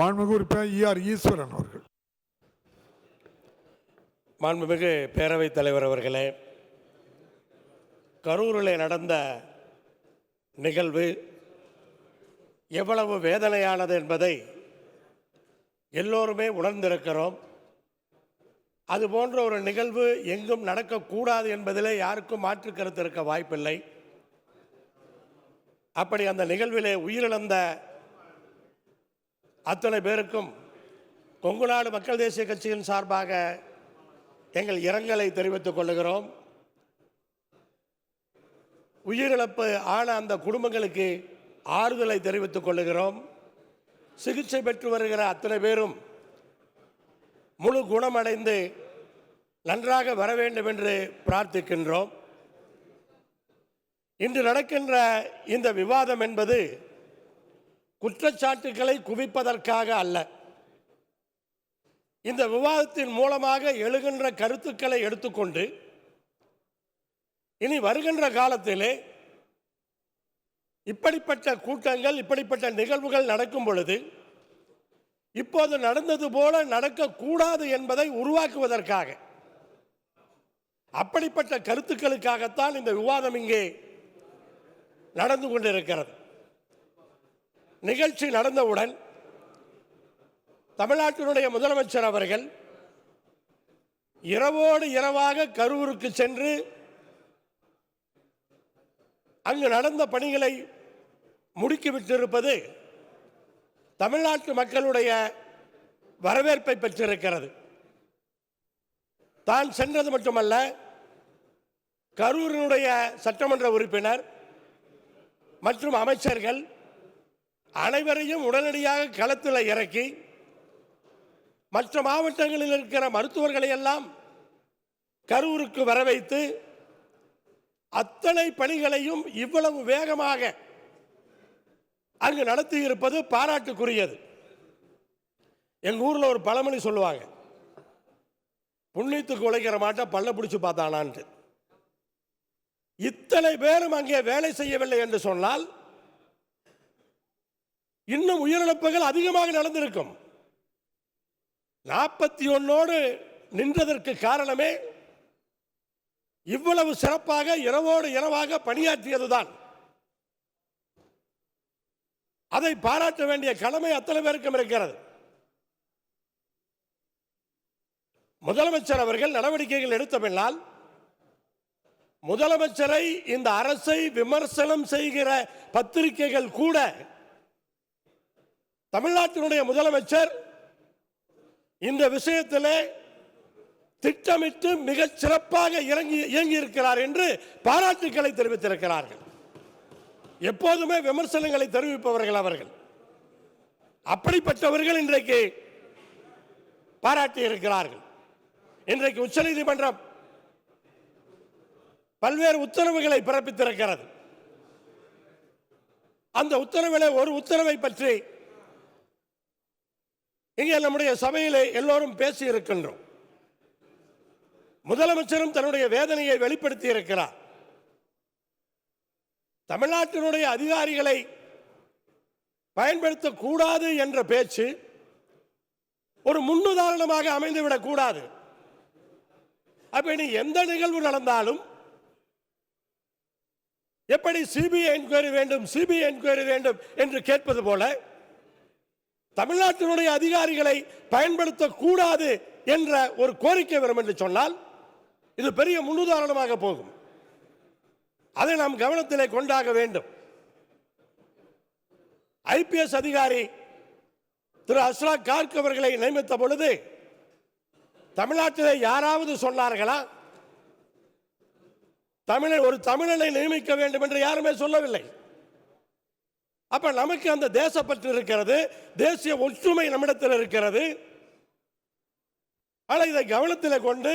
மாண்புமிகு உறுப்பினர் ஈஆர் ஈஸ்வரன் அவர்கள். மாண்புமிகு பேரவைத் தலைவர் அவர்களே கரூரில் நடந்த நிகழ்வு எவ்வளவு வேதனையானது என்பதை எல்லோருமே உணர்ந்திருக்கிறோம். அது போன்ற ஒரு நிகழ்வு எங்கும் நடக்கக்கூடாது என்பதிலே யாருக்கும் மாற்று கருத்து இருக்க வாய்ப்பில்லை. அப்படி அந்த நிகழ்விலே உயிரிழந்த அத்தனை பேருக்கும் கொங்குநாடு மக்கள் தேசிய கட்சியின் சார்பாக எங்கள் இரங்கலை தெரிவித்துக் கொள்ளுகிறோம். உயிரிழப்பு ஆன அந்த குடும்பங்களுக்கு ஆறுதலை தெரிவித்துக் கொள்ளுகிறோம். சிகிச்சை பெற்று வருகிற அத்தனை பேரும் முழு குணமடைந்து நன்றாக வர வேண்டும் என்று பிரார்த்திக்கின்றோம். இன்று நடக்கின்ற இந்த விவாதம் என்பது குற்றச்சாட்டுகளை குவிப்பதற்காக அல்ல. இந்த விவாதத்தின் மூலமாக எழுகின்ற கருத்துக்களை எடுத்துக்கொண்டு இனி வருகின்ற காலத்திலே இப்படிப்பட்ட கூட்டங்கள் இப்படிப்பட்ட நிகழ்வுகள் நடக்கும் பொழுது இப்போது நடந்தது போல நடக்கக்கூடாது என்பதை உருவாக்குவதற்காக அப்படிப்பட்ட கருத்துக்களுக்காகத்தான் இந்த விவாதம் இங்கே நடந்து கொண்டிருக்கிறது. நிகழ்ச்சி நடந்தவுடன் தமிழ்நாட்டினுடைய முதலமைச்சர் அவர்கள் இரவோடு இரவாக கரூருக்கு சென்று அங்கு நடந்த பணிகளை முடுக்கிவிட்டிருப்பது தமிழ்நாட்டு மக்களுடைய வரவேற்பை பெற்றிருக்கிறது. தான் சென்றது மட்டுமல்ல கரூரினுடைய சட்டமன்ற உறுப்பினர் மற்றும் அமைச்சர்கள் அனைவரையும் உடனடியாக களத்தில் இறக்கி மற்ற மாவட்டங்களில் இருக்கிற மருத்துவர்களை எல்லாம் கரூருக்கு வர வைத்து அத்தனை பணிகளையும் இவ்வளவு வேகமாக அங்கு நடத்தி இருப்பது பாராட்டுக்குரியது. எங்கள் ஊரில் ஒரு பழமொழி சொல்லுவாங்க புண்ணியத்துக்கு உழைக்கிற மாட்டை பல்ல பிடிச்சி பார்த்தானான்ட்டு. இத்தனை பேரும் அங்கே வேலை செய்யவில்லை என்று சொன்னால் இன்னும் உயிரிழப்புகள் அதிகமாக நடந்திருக்கும். நாற்பத்தி ஒன்னோடு நின்றதற்கு காரணமே இவ்வளவு சிறப்பாக இரவோடு இரவாக பணியாற்றியதுதான். அதை பாராட்ட வேண்டிய கடமை அத்தனை பேருக்கும் இருக்கிறது. முதலமைச்சர் அவர்கள் நடவடிக்கைகள் எடுத்த பின்னால் முதலமைச்சரை இந்த அரசை விமர்சனம் செய்கிற பத்திரிகைகள் கூட தமிழ்நாட்டினுடைய முதலமைச்சர் இந்த விஷயத்திலே திட்டமிட்டு மிக சிறப்பாக இறங்கி இயங்கி இருக்கிறார் என்று பாராட்டுக்களை தெரிவித்திருக்கிறார்கள். எப்போதுமே விமர்சனங்களை தெரிவிப்பவர்கள் அவர்கள். அப்படிப்பட்டவர்கள் இன்றைக்கு பாராட்டி இருக்கிறார்கள். இன்றைக்கு உச்சநீதிமன்றம் பல்வேறு உத்தரவுகளை பிறப்பித்திருக்கிறது. அந்த உத்தரவில் ஒரு உத்தரவை பற்றி இங்கே நம்முடைய சபையிலே எல்லோரும் பேசி இருக்கின்றோம் முதலமைச்சரும் தன்னுடைய வேதனையை வெளிப்படுத்தி இருக்கிறார் தமிழ்நாட்டினுடைய அதிகாரிகளை பயன்படுத்தக்கூடாது என்ற பேச்சு ஒரு முன்னுதாரணமாக அமைந்துவிடக் கூடாது. அப்படி இனி எந்த நிகழ்வு நடந்தாலும் எப்படி சிபிஐ என்கொயரி வேண்டும் சிபிஐ என்கொயரி வேண்டும் என்று கேட்பது போல தமிழ்நாட்டினுடைய அதிகாரிகளை பயன்படுத்தக்கூடாது என்ற ஒரு கோரிக்கை வரும் என்று சொன்னால் இது பெரிய முன்னுதாரணமாக போகும். அதை நாம் கவனத்திலே கொண்டாக வேண்டும். ஐபிஎஸ் அதிகாரி திரு அஸ்ரா கார்க் அவர்களை நியமித்த பொழுது தமிழ்நாட்டிலே யாராவது சொன்னார்களா? தமிழன் ஒரு தமிழனை நியமிக்க வேண்டும் என்று யாருமே சொல்லவில்லை. அப்ப நமக்கு அந்த தேசப்பற்று இருக்கிறது தேசிய ஒற்றுமை நம்மிடத்தில் இருக்கிறது. ஆனால் இதை கவனத்தில் கொண்டு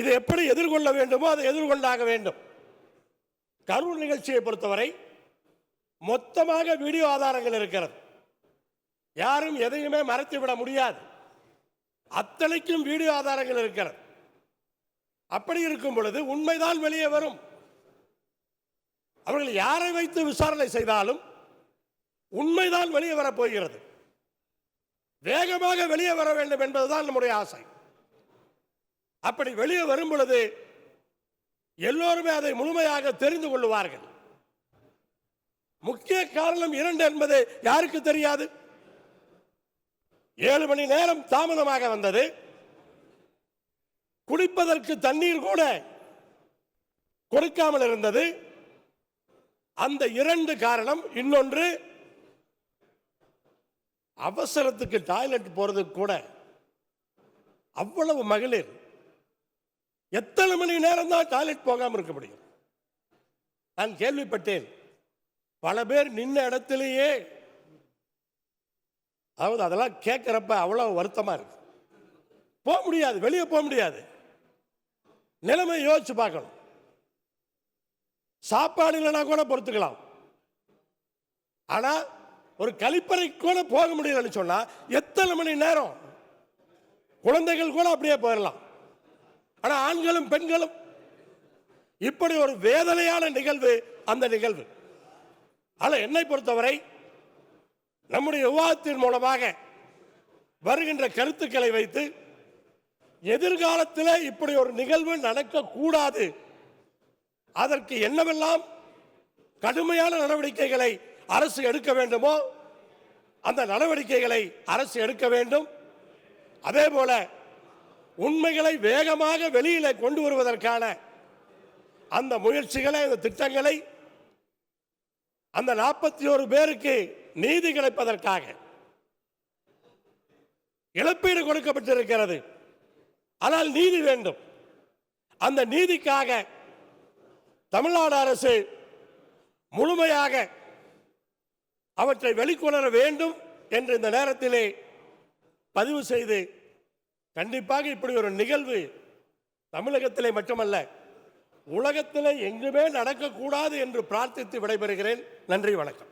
இதை எப்படி எதிர்கொள்ள வேண்டுமோ அதை எதிர்கொண்டாக வேண்டும். கரூர் நிகழ்ச்சியை பொறுத்தவரை மொத்தமாக வீடியோ ஆதாரங்கள் இருக்கிறது. யாரும் எதையுமே மறைத்து விட முடியாது. அத்தனைக்கும் வீடியோ ஆதாரங்கள் இருக்கிறது. அப்படி இருக்கும் பொழுது உண்மைதான் வெளியே வரும். அவர்கள் யாரை வைத்து விசாரணை செய்தாலும் உண்மைதான் வெளியே வரப்போகிறது வேகமாக வெளியே வர வேண்டும் என்பதுதான் நம்முடைய ஆசை. அப்படி வெளியே வரும் பொழுது எல்லோருமே அதை முழுமையாக தெரிந்து கொள்ளுவார்கள். முக்கிய காரணம் இரண்டு என்பது யாருக்கு தெரியாது? ஏழு மணி நேரம் தாமதமாக வந்தது. குடிப்பதற்கு தண்ணீர் கூட கொடுக்காமல் இருந்தது. அந்த இரண்டு காரணம். இன்னொன்று அவசரத்துக்கு டாய்லெட் போறதுக்கு கூட அவ்வளவு மகளிர் எத்தனை மணி நேரம் தான் டாய்லெட் போகாமல் இருக்க முடியும்? நான் கேள்விப்பட்டேன். பல பேர் நின்ன இடத்திலேயே அதாவது அதெல்லாம் கேட்குறப்ப அவ்வளவு வருத்தமா இருக்கு. போக முடியாது வெளியே போக முடியாது. நிலைமை யோசிச்சு பார்க்கணும். சாப்பாடு இல்லைன்னா கூட பொறுத்துக்கலாம். ஆனா ஒரு கழிப்பறை கூட போக முடியலன்னு சொன்னா எத்தனை மணி நேரம்? குழந்தைகள் கூட அப்படியே போயிடலாம் ஆனா ஆண்களும் பெண்களும் இப்படி ஒரு வேதனையான நிகழ்வு அந்த நிகழ்வு. ஆனால் என்னை பொறுத்தவரை நம்முடைய விவாதத்தின் மூலமாக வருகின்ற கருத்துக்களை வைத்து எதிர்காலத்தில் இப்படி ஒரு நிகழ்வு நடக்கக்கூடாது அதற்கு என்னவெல்லாம் கடுமையான நடவடிக்கைகளை அரசு எடுக்க வேண்டுமோ அந்த நடவடிக்கைகளை அரசு எடுக்க வேண்டும். அதே போல உண்மைகளை வேகமாக வெளியில கொண்டு வருவதற்கான அந்த முயற்சிகளை அந்த திட்டங்களை அந்த நாற்பத்தி ஒரு பேருக்கு நீதி கிடைப்பதற்காக இழப்பீடு கொடுக்கப்பட்டிருக்கிறது. ஆனால் நீதி வேண்டும். அந்த நீதிக்காக தமிழ்நாடு அரசு முழுமையாக அவற்றை வெளிக்கொணர வேண்டும் என்று இந்த நேரத்திலே பதிவு செய்து கண்டிப்பாக இப்படி ஒரு நிகழ்வு தமிழகத்திலே மட்டுமல்ல உலகத்திலே எங்குமே நடக்கக்கூடாது என்று பிரார்த்தித்து விடைபெறுகிறேன். நன்றி வணக்கம்.